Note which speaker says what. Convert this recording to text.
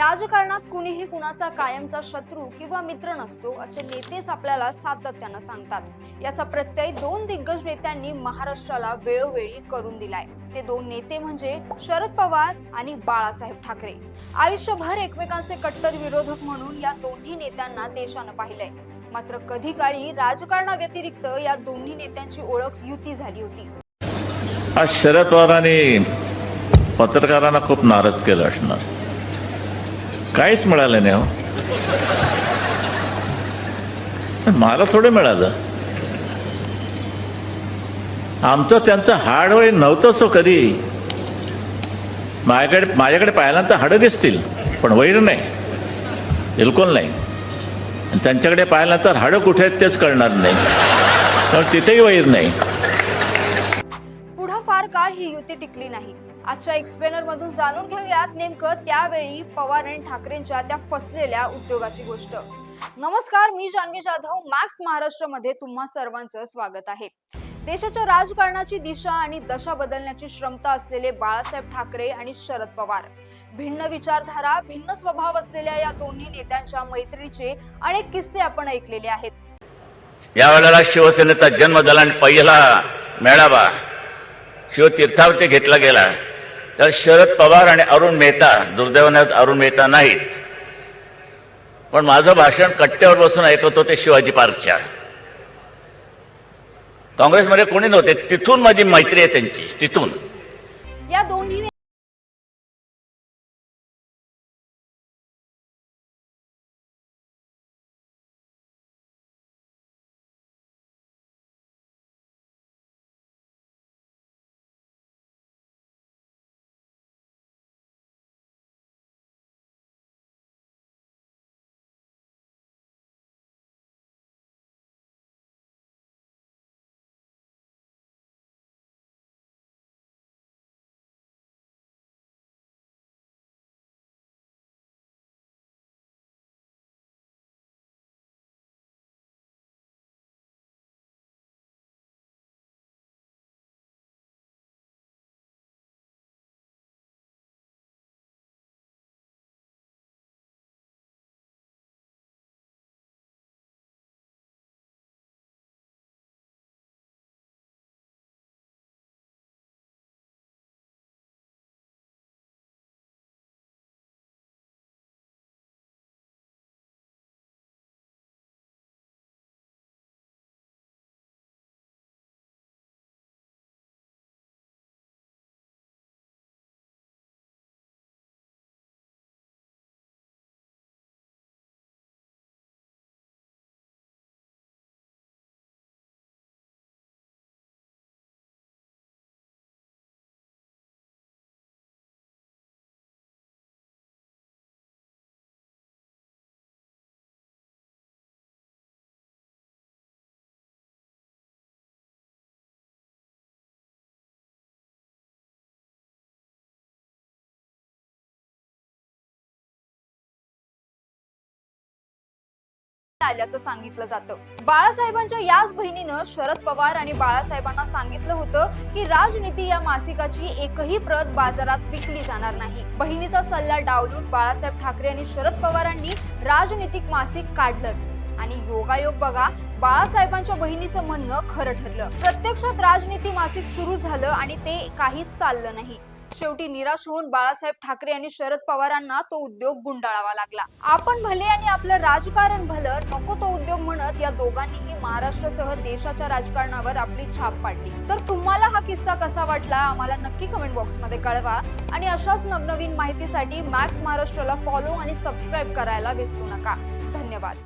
Speaker 1: राजकारणात कुणीही कुणाचा कायमचा शत्रू किंवा मित्र नसतो असे नेतेच आपल्याला सातत्यानं सांगतात. याचा प्रत्यय दोन दिग्गज नेत्यांनी महाराष्ट्राला वेळोवेळी करून दिलाय. ते दोन नेते म्हणजे शरद पवार आणि बाळासाहेब ठाकरे. आयुष्यभर एकमेकांचे कट्टर विरोधक म्हणून या दोन्ही नेत्यांना देशानं पाहिलंय. मात्र कधी काळी राजकारणाव्यतिरिक्त या दोन्ही नेत्यांची ओळख युती झाली होती.
Speaker 2: आज शरद पवारांनी पत्रकारांना खूप नाराज केलं असणार. काहीच मिळालं नाही हो. मला थोडं मिळालं. आमचं त्यांचं हाड वय नव्हतं सो कधी. माझ्याकडे माझ्याकडे पाहिल्यानंतर हाडं दिसतील पण वैर नाही. बिलकुल नाही. त्यांच्याकडे पाहिल्यानंतर हाडं कुठे आहेत तेच कळणार नाही. कारण तिथेही वैर नाही.
Speaker 1: पुढं फार काळ ही युती टिकली नाही. आजच्या एक्सप्लेनर मधून जाणून घेऊयात नेमकं त्यावेळी पवार आणि ठाकरेंच्या त्या फसलेल्या उद्योगाची गोष्ट. नमस्कार मी जान्हवी जाधव मॅक्स महाराष्ट्रमध्ये तुम्हा सर्वांचं स्वागत आहे. देशाच्या राजकारणाची दिशा आणि दशा बदलण्याची क्षमता असलेले बाळासाहेब ठाकरे आणि शरद पवार. भिन्न विचारधारा भिन्न स्वभाव असलेल्या या दोन्ही नेत्यांच्या मैत्रीचे अनेक किस्से आपण ऐकलेले आहेत.
Speaker 3: यावेळेला शिवसेनेचा जन्म झाला आणि पहिला मेळावा शिवतीर्थावरती घेतला गेला. तर शरद पवार आणि अरुण मेहता दुर्दैवाने अरुण मेहता नाहीत. पण माझं भाषण कट्ट्यावर बसून ऐकत होते शिवाजी पार्कच्या. काँग्रेसमध्ये कोणी नव्हते तिथून माझी मैत्री आहे त्यांची तिथून.
Speaker 1: या दोन्ही आल्याचं सांगितलं जातं. बाळासाहेबांच्या याच बहिणीनं शरद पवार आणि बाळासाहेबांना सांगितलं होतं की राजनीती या मासिकाची एकही प्रत बाजारात विकली जाणार नाही. बहिणीचा सल्ला डावलून बाळासाहेब ठाकरे आणि शरद पवारांनी राजनीतिक मासिक काढलंच. आणि योगायोग बघा बाळासाहेबांच्या बहिणीचं म्हणणं खरं ठरलं. प्रत्यक्षात राजनीती मासिक सुरू झालं आणि ते काहीच चाललं नाही. शेवटी निराश होऊन बाळासाहेब ठाकरे आणि शरद पवारांना तो उद्योग गुंडाळावा लागला. आपण भले आणि आपलं राजकारण भलं नको तो उद्योग म्हणत या दोघांनीही महाराष्ट्रासह देशाच्या राजकारणावर आपली छाप पाडली. तर तुम्हाला हा किस्सा कसा वाटला? आम्हाला नक्की कमेंट बॉक्समध्ये कळवा. आणि अशाच नवनवीन माहितीसाठी मॅक्स महाराष्ट्राला फॉलो आणि सबस्क्राईब करायला विसरू नका. धन्यवाद.